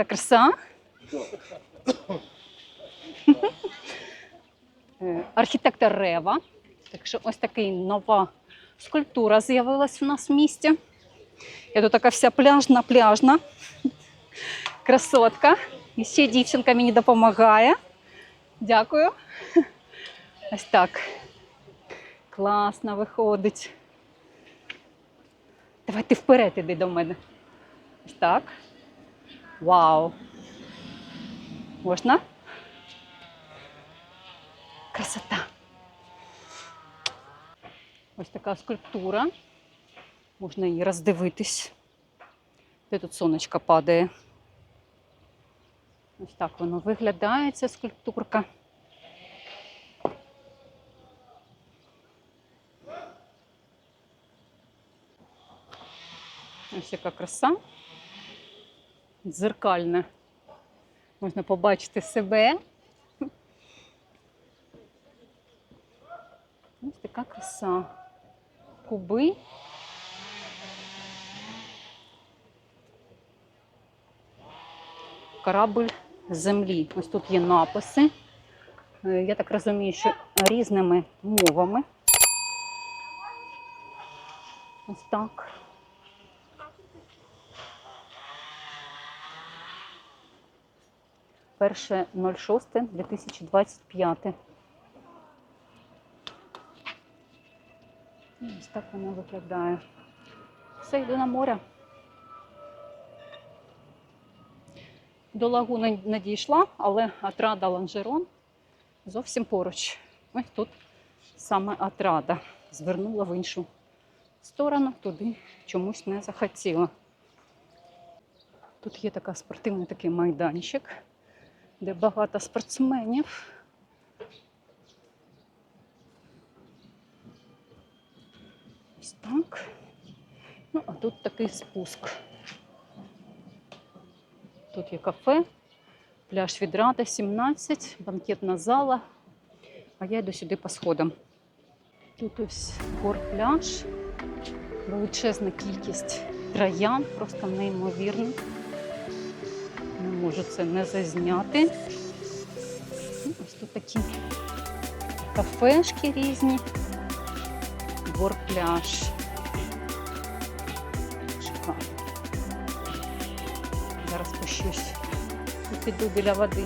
яка краса. Е, Архітектор Рева. Так що ось така нова скульптура з'явилась у нас в місті. Я тут така вся пляжна, пляжна. Красотка. І ще дівчинка мені допомагає. Дякую. Ось так. Класно виходить. Давай ти вперед іди до мене. Ось так. Вау. Можна? Красота. Ось така скульптура. Можна її роздивитись. Де тут сонечко падає. Ось так воно виглядає, ця скульптурка. Ось яка краса. Дзеркальна. Можна побачити себе. Ось така краса. Куби. Корабль землі. Ось тут є написи. Е, Я так розумію, що різними мовами. Ось так. Перше 06-2025. Ось так воно виглядає. Все, йду на море. До лагуни не дійшла, але отрада Ланжерон зовсім поруч. Ось тут саме отрада. Звернула в іншу сторону, туди чомусь не захотіла. Тут є така спортивний такий майданчик, де багато спортсменів. Ось так. Ну, а тут такий спуск. Тут є кафе, пляж відрада 17, банкетна зала. А я йду сюди по сходам. Тут ось гор-пляж, величезна кількість троян, просто неймовірно. Можу це не зазняти. Ось тут такі кафешки різні. Гор-пляж. Шикарно. Зараз спущусь і піду біля води.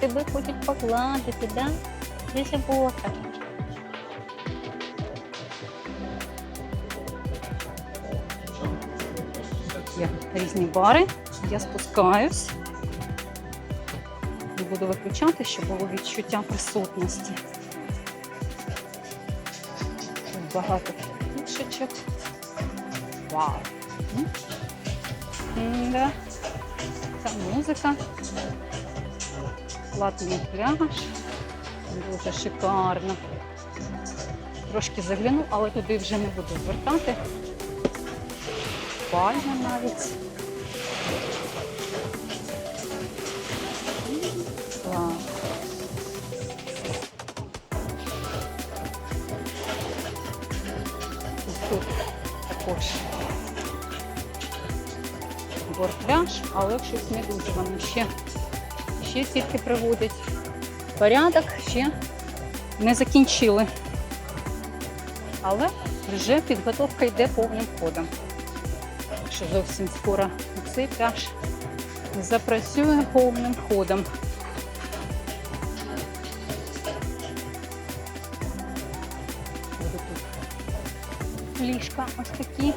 Тебе хочуть погладити, да? Де забота? Різні бари. Я спускаюсь. Не буду виключати, щоб було відчуття присутності. Тут багато фішечок. Вау! М-да. Ця музика. Платний пляж. Дуже шикарно. Трошки загляну, але туди вже не буду звертати. Пальма навіть. Але щось не дуже вони ще, ще тільки приводять порядок, ще не закінчили. Але вже підготовка йде повним ходом. Що зовсім скоро цей пляж запрацює повним ходом. Ліжка ось такі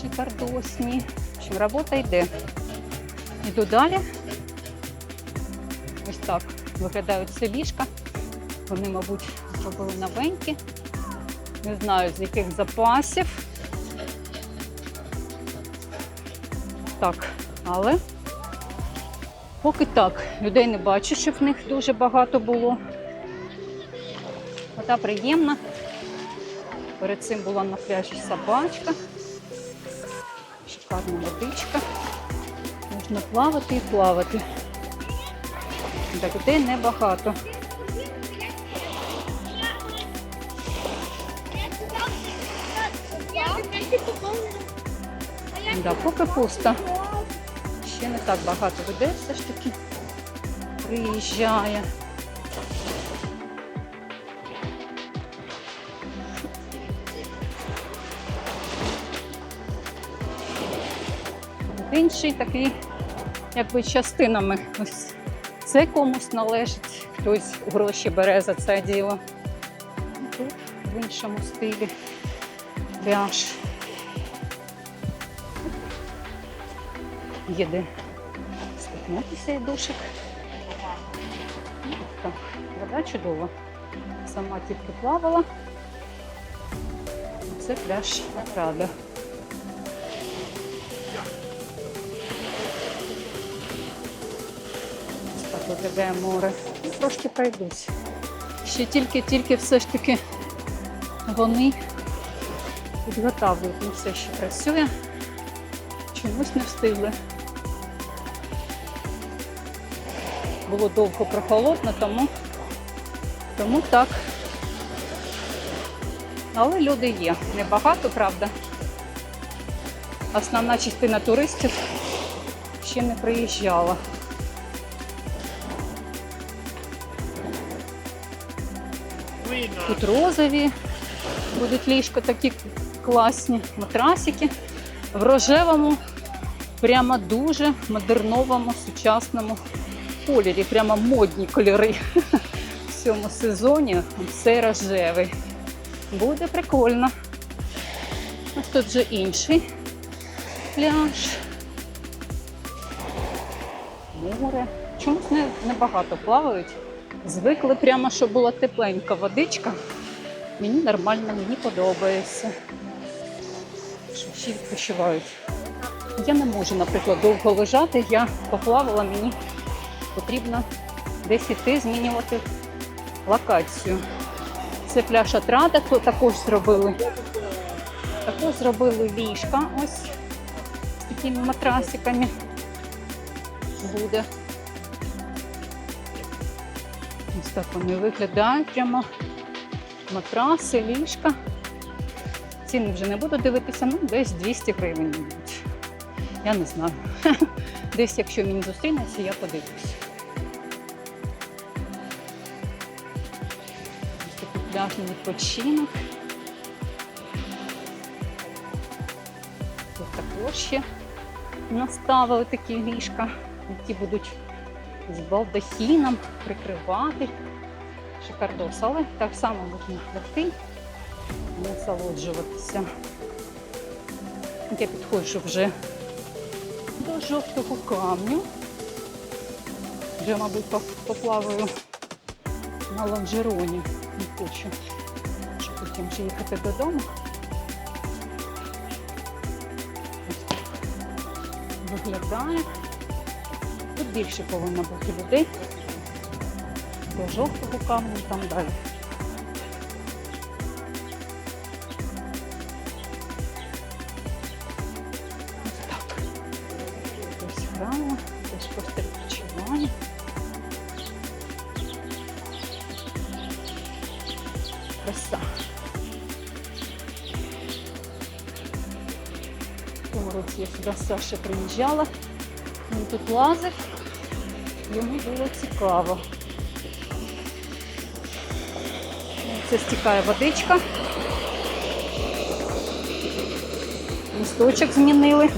шикардосні. Общем, робота йде. Іду далі. Ось так виглядають ці ліжка. Вони, мабуть, зробили новенькі. Не знаю, з яких запасів. Так, але поки так. Людей не бачу, щоб в них дуже багато було. Вода приємна. Перед цим була на пляжі собачка. Шикарна водичка. Можна плавати і плавати. Так, людей небагато. Да, поки пусто. Ще не так багато людей все ж таки приїжджає. Інший такий, якби частинами. Ось це комусь належить, хтось гроші бере за це діло. Тут в іншому стилі пляж. Є де стикнутися і душик. Вода чудова. Сама тільки плавала. Це пляж Рада. Виглядає море. Трошки пройдусь. Ще тільки-тільки все ж таки вони підготавлюють. Ну, все ще працює. Чомусь не встигли. Було довго прохолодно, тому, тому так. Але люди є. Небагато, правда. Основна частина туристів ще не приїжджала. Тут розові будуть ліжко такі класні матрасики. В рожевому, прямо дуже модерновому, сучасному кольорі. Прямо модні кольори в цьому сезоні. Все рожевий. Буде прикольно. Ось тут вже інший пляж. Море. Чомусь не, небагато плавають. Звикли прямо, щоб була тепленька водичка. Мені нормально, мені подобається. Що всі відпочивають. Я не можу, наприклад, довго лежати. Я поплавала, мені потрібно десь іти, змінювати локацію. Це пляж Атрада, то також зробили. Також зробили ліжка ось з такими матрасиками. Буде. Ось так вони виглядають прямо. Матраси, ліжка. Ціни вже не буду дивитися, ну десь 200 гривень. Я не знаю. Десь, якщо він зустрінеться, я подивлюсь. Такий пляжний відпочинок. Тут також ще наставили такі ліжка, які будуть з балдахіном прикривати. Шикардос, так само можна лягти, насолоджуватися. Я підходжу вже до жовтого камню. Вже, мабуть, поплаваю на лонжероні. Не хочу, щоб потім вже їхати додому. Виглядає. Тут більше повинно бути людей. До жовтого камню там далі. Ось так. Ось храма, теж я сюди з Саші приїжджала. Він тут лазив. Йому було цікаво. Це стікає водичка. Місточок змінили.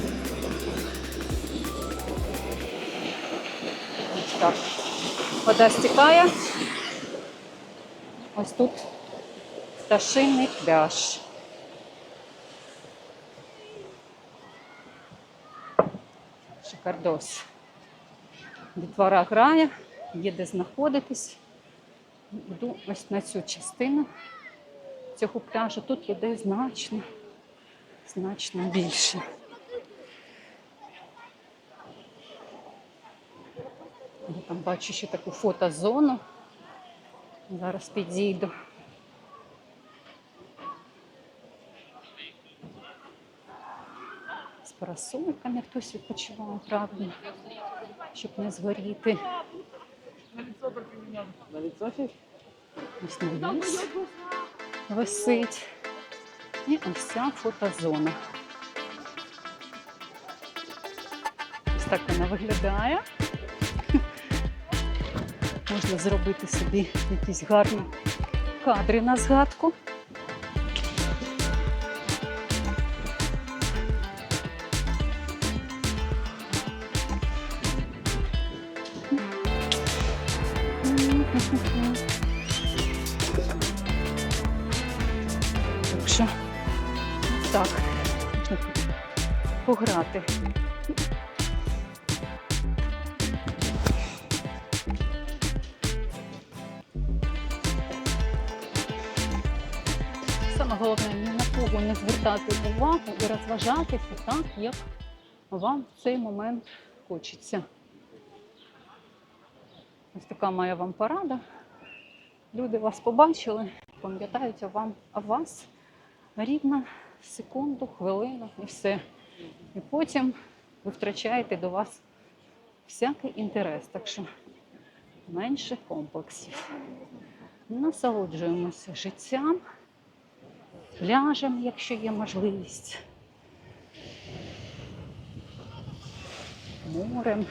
Ось так. Вода стікає. Ось тут пташиний пляж. Шикардос. Дітвора грає, є де знаходитись. Йду ось на цю частину цього пляжу. Тут людей значно, значно більше. Я там бачу ще таку фотозону. Зараз підійду. З парасольками хтось відпочиває, правда, щоб не згоріти. Ось навіс висить. І ось ця фотозона. Ось так вона виглядає. Можна зробити собі якісь гарні кадри на згадку. Можна тут пограти. Саме головне ні на кого не звертати увагу і розважатися так, як вам в цей момент хочеться. Ось така моя вам порада. Люди вас побачили, пам'ятають вам вас рівно секунду, хвилину і все. І потім ви втрачаєте до вас всякий інтерес. Так що менше комплексів. Насолоджуємося життям, пляжем, якщо є можливість, морем.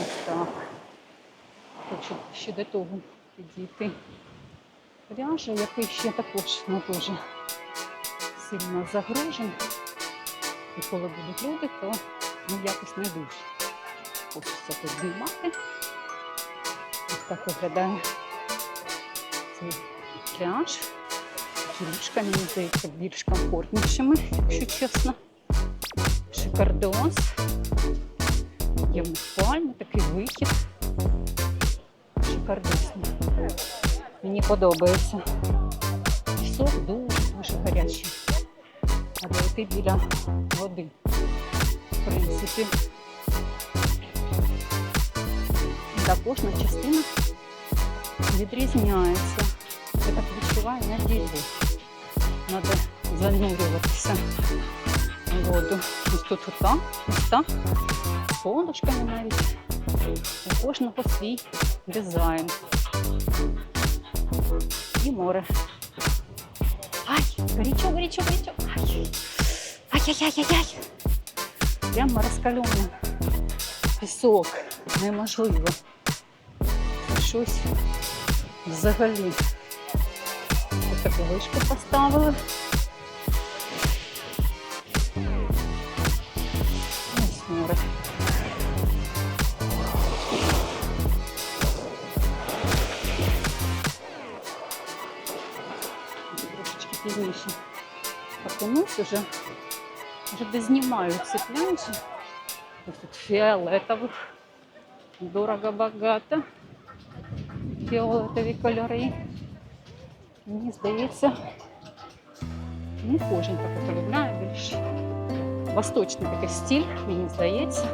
Ось так. Хочу ще до того підійти. Пляжа, який ще також не дуже сильно загрожений. І коли будуть люди, то ну, якось не дуже хочеться тут знімати. Ось так виглядає цей пляж. Ліжка, мені здається, більш комфортнішими, якщо чесно. Шикардос. Є пальми, такий вихід. Шикардосний. Мені подобається. Пісок дуже-дуже гарячий. А дойти біля води. В принципі. І та кожна частина відрізняється. Я так відчуваю на ділі. Треба занурюватися в воду. Ось тут отак, ось так. З подушками навіть. У кожного свій дизайн. І море. Ай, горячо, горячо, горячо. Ай. Ай-яй-яй-яй-яй. Прямо розкалений пісок. Неможливо. Це щось взагалі. Ось таку вишку поставили. Ось море. Пізніше окунусь уже. Вже де знімають ці пляжі. Ось тут фіолетових. Дорого-багато. Фіолетові кольори. Мені здається, не кожен таке полюбляє більш восточний такий стиль, мені здається.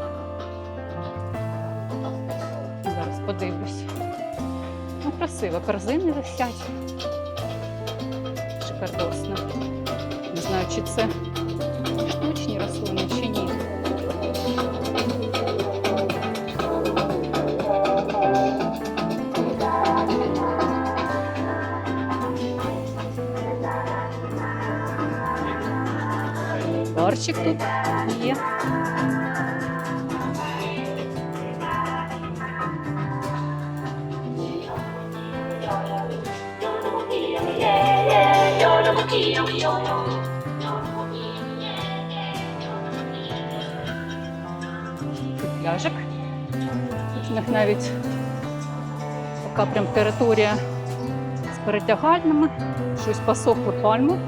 Зараз подивлюсь. Ну, красиво, корзини висять. Шикардосно. Не знаю, чи це штучні рослини, чи ні. Барчик тут є. Така прям територія з перетягальними. Щось посохли пальми.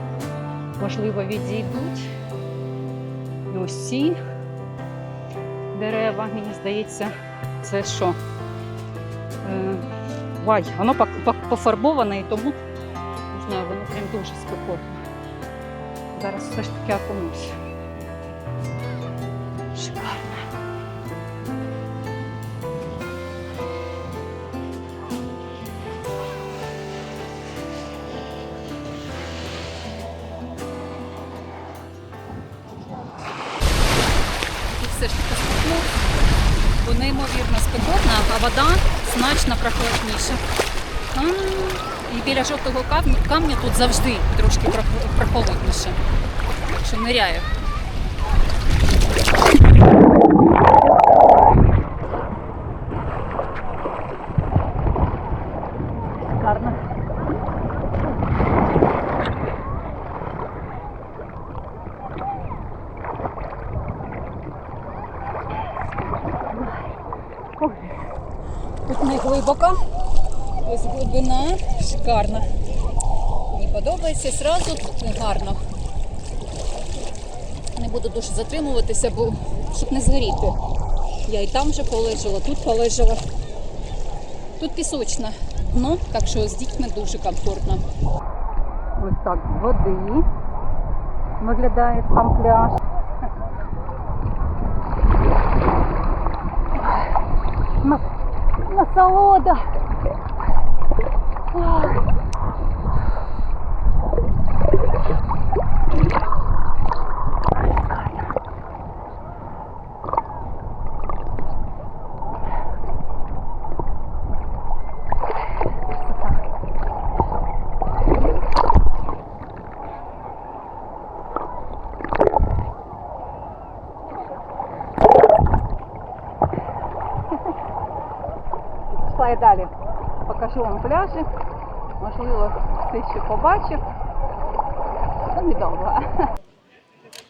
Можливо, відійдуть. І ось ці дерева, мені здається, це що? Е, Вай, воно пофарбоване і тому не знаю, воно прям дуже спекотне. Зараз все ж таки окунусь. Значно прохолодніше. І біля жовтого камня, тут завжди трошки прох- прохолодніше. Що ниряю. Гарно. Ой. Тут не глибоко, ось глибина шикарна. Мені подобається зразу гарно. Не буду дуже затримуватися, бо щоб не згоріти. Я і там вже полежала, тут полежала. Тут пісочне дно, так що з дітьми дуже комфортно. Ось так з води виглядає сам пляж. На- Насолода. Пішла далі. Покажу вам пляжі. Можливо, все ще побачив. Ну, недовго.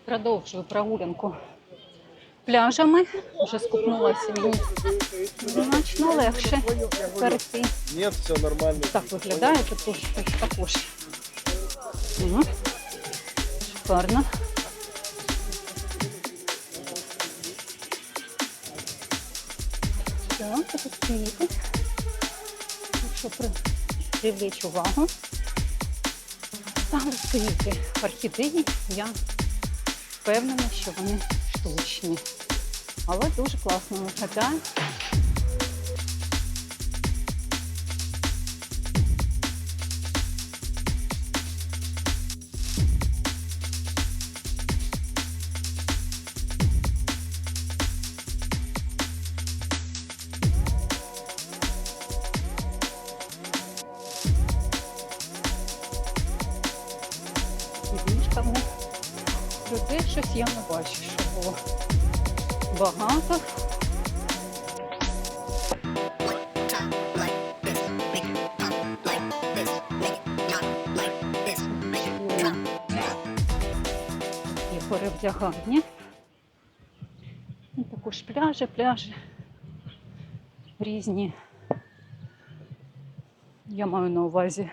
Продовжую прогулянку пляжами. Вже скупнулася мені значно легше перейти. Нет, все нормально. Так виглядає тут також. Шикарно. Так, тут квіти. Якщо привлечь увагу. Там стоїть орхідеї, я впевнена, що вони штучні. Але дуже класно виглядає. Багато. І перевдягання. І також пляжі, пляжі різні. Я маю на увазі,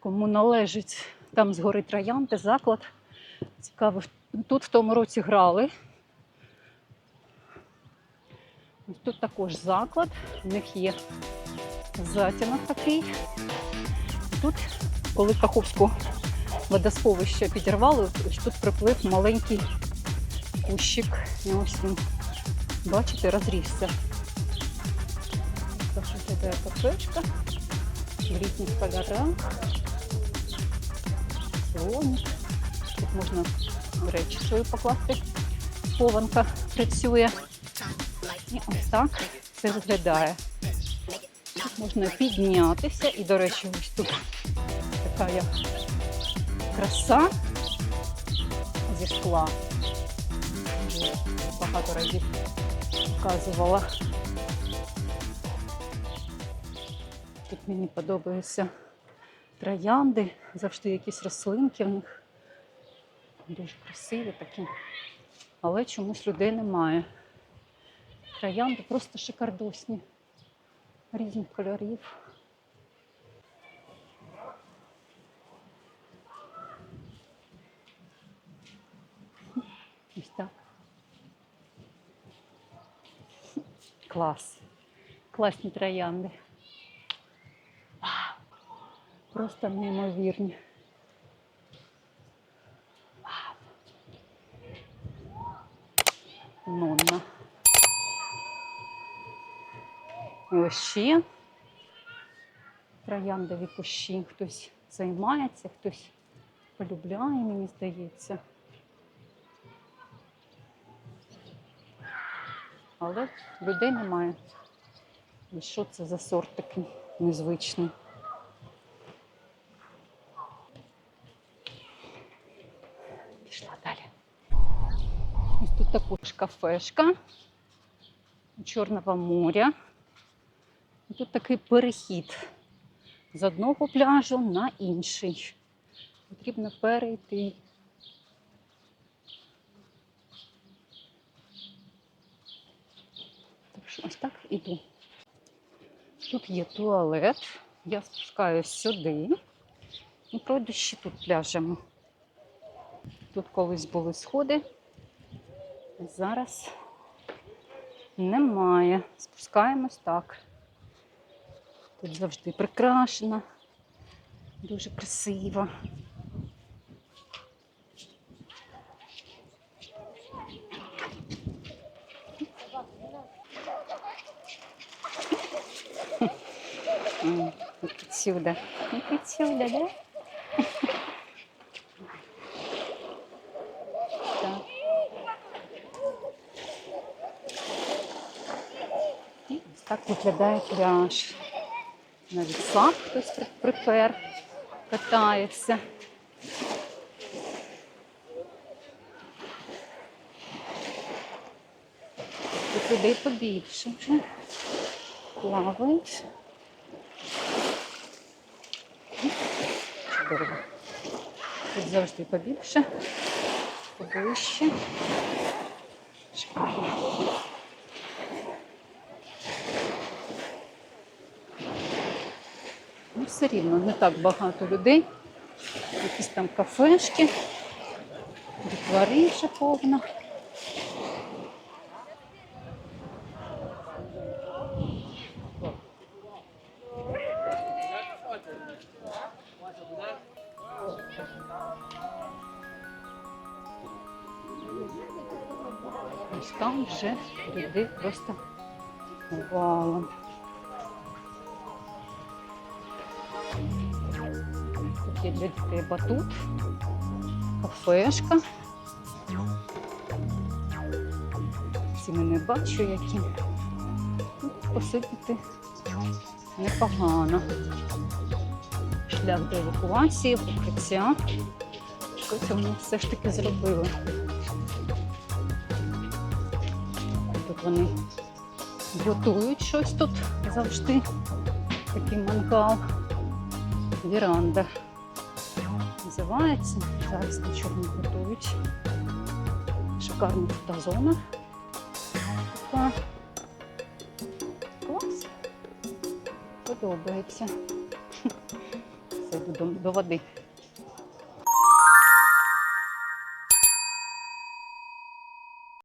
кому належить там згори троянди, заклад. Цікаво, тут в тому році грали. Ось Тут також заклад, у них є затінок такий. Тут, коли Каховську водосховище підірвали, тут приплив маленький кущик. І ось він, бачите, розрісся. Виглядає кафешка в літніх кольорах. Тут можна речі свої покласти. Хованка працює. І ось так це виглядає. Тут можна піднятися. І, до речі, ось тут така як краса зі. Вже Багато разів показувала. Тут мені подобаються троянди, завжди якісь рослинки в них. Дуже красиві такі. Але чомусь людей немає. Троянди просто шикардосні. Різних кольорів. Ось так. Клас. Класні троянди. Просто неймовірні. І ще трояндові кущі. Хтось займається, хтось полюбляє, мені здається. Але людей немає. І що це за сорт такий незвичний? Пішла далі. Ось тут також кафешка Чорного моря. Тут такий перехід з одного пляжу на інший. Потрібно перейти. Так що ось так іду. Тут є туалет. Я спускаюсь сюди і пройду ще тут пляжами. Тут колись були сходи. Зараз немає. Спускаємось так. Тут завжди прикрашено. Дуже красиво. М, як Отсюда. Отсюда, да? Так. Так виглядає пляж. На віслах хтось припер, катається. Тут людей побільше вже. Плавають. Чудово. Тут завжди побільше, поближче. Шикарно. Все рівно не так багато людей. Якісь там кафешки, дітвори ще повно. Ось там вже людей просто валом. Тут є батут, кафешка. Ціни не бачу, які. Тут посидіти непогано. Шлях до евакуації, укриття. Щось вони все ж таки зробили. Тут вони готують щось тут завжди. Такий мангал. Віранда називається. Зараз нічого не готують. Шикарна тут зона. Така. Клас. Подобається. Все, до, до води.